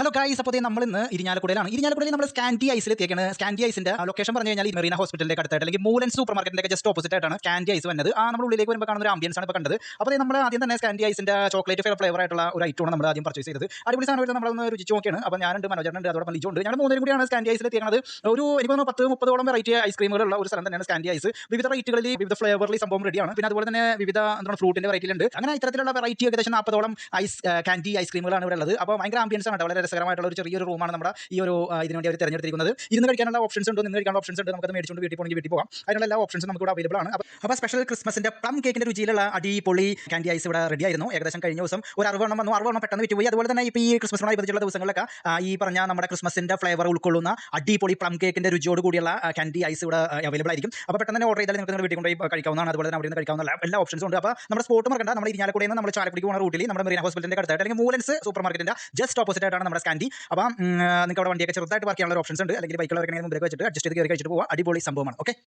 Hello guys അപ്പോൾ നമ്മൾ ഇന്ന് ഇരിഞ്ഞാലക്കുടയിലാണ്. ഇരിഞ്ഞാലക്കുടയിൽ നമ്മൾ സ്കാൻഡി ഐസിൽ എത്തിയേക്കാണ്. സ്കാൻഡി ഐസിന്റെ ലൊക്കേഷൻ പറഞ്ഞു കഴിഞ്ഞാൽ മെറീന ഹോസ്പിറ്റലിന്റെ അടുത്തായിട്ട് അല്ലെങ്കിൽ മൂലൻ സൂപ്പർ മാർക്കറ്റിന്റെ ജസ്റ്റ് ഓപ്പോസിറ്റ് ആയിട്ടാണ് സ്കാൻഡി ഐസ് വന്നത്. ആ നമ്മൾ ഉള്ളിലേക്ക് വരുമ്പോൾ കാണുന്ന ഒരു ആംബിയൻസ് ആണ് ഇപ്പോൾ കണ്ടത്. അപ്പോൾ നമ്മൾ ആദ്യം തന്നെ സ്കാൻഡി ഐസിന്റെ ചോക്ലേറ്റ് ഫ്ലേവർ ആയിട്ടുള്ള ഒരു ഐറ്റമാണ് നമ്മൾ ആദ്യം പർച്ചേസ് ചെയ്തത്. അടിപൊളി സാധനം നമ്മളൊന്ന് രുചിച്ച് നോക്കിയാണ്. അപ്പോൾ ഞാനുണ്ട് മനോജനുണ്ട് അതോടൊപ്പം ലിജുണ്ട്. ഞങ്ങൾ മൂന്നും കൂടിയാണ് സ്കാൻഡി ഐസിൽ എത്തിയത് ഒരു എനിക്ക് തോന്നുന്നു പത്ത് മുപ്പതോളം വെറൈറ്റി ഐസ്ക്രീമുകളുള്ള ഒരു സ്ഥലം തന്നെയാണ് സ്കാൻഡി ഐസ് വിവിധ റേറ്റുകളിൽ വിവിധ ഫ്ലേവറിൽ സംഭവം റെഡിയാണ് പിന്നെ അതുപോലെ തന്നെ വിവിധ എന്താണ് ഫ്രൂട്ടിന്റെ വെറൈറ്റിയിലുണ്ട് അങ്ങനെ ഇത്തരത്തിലുള്ള വെറൈറ്റി ഏകദേശം നാൽപ്പതോളം ഐസ് കാൻഡി ഐസ്ക്രീമുകളാണ് ഇവിടെ ഉള്ളത്. അപ്പോൾ ഭയങ്കര ആംബിയൻസ് ആണ് വളരെ രസകരമായിട്ടുള്ള ഒരു ചെറിയൊരു റൂമാണ് നമ്മുടെ ഈ ഒരു ഇതിന് വേണ്ടി അവർ തിരഞ്ഞെടുത്തിരിക്കുന്നത്. ഇരുന്ന് കഴിക്കാനുള്ള ഓപ്ഷൻസ് ഉണ്ട് നിന്ന് കഴിക്കാൻ ഓപ്ഷൻസ് ഉണ്ട് നമുക്ക് മേടിച്ചുകൊണ്ട് വീട്ടിൽ പോകണമെങ്കിൽ വീട്ടിൽ പോകാം. അതിനുള്ള എല്ലാ ഓപ്ഷൻസും നമുക്ക് ഇവിടെ അവൈലബിൾ ആണ്. അപ്പോൾ സ്പെഷ്യൽ ക്രിസ്മസിന്റെ പ്ലം കേക്കിന്റെ രുചിയിലുള്ള അടിപൊളി കാൻഡി ഐസ് ഇവിടെ റെഡി ആയിരുന്നു. ഏകദേശം കഴിഞ്ഞ ദിവസം ഒരു അറുപണ്ണം വന്നു. അറുപണ്ണം പെട്ടെന്ന് വിറ്റുപോയി. അതുപോലെ തന്നെ ഇപ്പോൾ ഈ ക്രിസ്മസിനോട് അനുബന്ധിച്ചുള്ള ദിവസങ്ങളിലൊക്കെ ഈ പറഞ്ഞ നമ്മുടെ ക്രിസ്മസിന്റെ ഫ്ലേവർ ഉൾക്കൊള്ളുന്ന അടിപൊളി പ്ലം കേക്കിന്റെ രുചിയോട് കൂടിയുള്ള കാൻഡി ഐസ് ഇവിടെ അവൈലബിൾ ആയിരിക്കും. അപ്പോൾ പെട്ടെന്ന് തന്നെ ഓർഡർ ചെയ്താൽ നിങ്ങൾക്ക് നിങ്ങളുടെ വീട്ടിൽ കൊണ്ടുപോയി കഴിക്കാവുന്നതാണ്. അതുപോലെ തന്നെ അവിടെ നിന്ന് കഴിക്കാവുന്ന എല്ലാ- ഓപ്ഷൻസും ഉണ്ട്. അപ്പോൾ നമ്മുടെ സ്പോട്ട് മറക്കണ്ട. നമ്മൾ ഇരിഞ്ഞാലക്കുടയിൽ നിന്ന് നമ്മൾ ചാലക്കുടിക്ക് പോകുന്ന റൂട്ടിൽ നമ്മുടെ മെറീന ഹോസ്പിറ്റലിന്റെ അടുത്തായിട്ട് അല്ലെങ്കിൽ മൂലൻസ് സൂപ്പർ മാർക്കറ്റിന്റെ ജസ്റ്റ് ഓപ്പോസിറ്റ് ആയിട്ടാണ് നമ്മുടെ സ്കാൻഡി അപ്പോൾ നിങ്ങൾക്ക് അവിടെ വണ്ടിയൊക്കെ ചെറുതായിട്ട് പാർക്ക് ചെയ്യാനുള്ള ഓപ്ഷൻസ് ഉണ്ട്. അല്ലെങ്കിൽ ബൈക്കുകളൊക്കെ മുമ്പിലേക്ക് വെച്ചിട്ട് അഡ്ജസ്റ്റ് ചെയ്ത് കയറി കഴിച്ചിട്ട് പോകാം അടിപൊളി സംഭവമാണ്. ഓക്കെ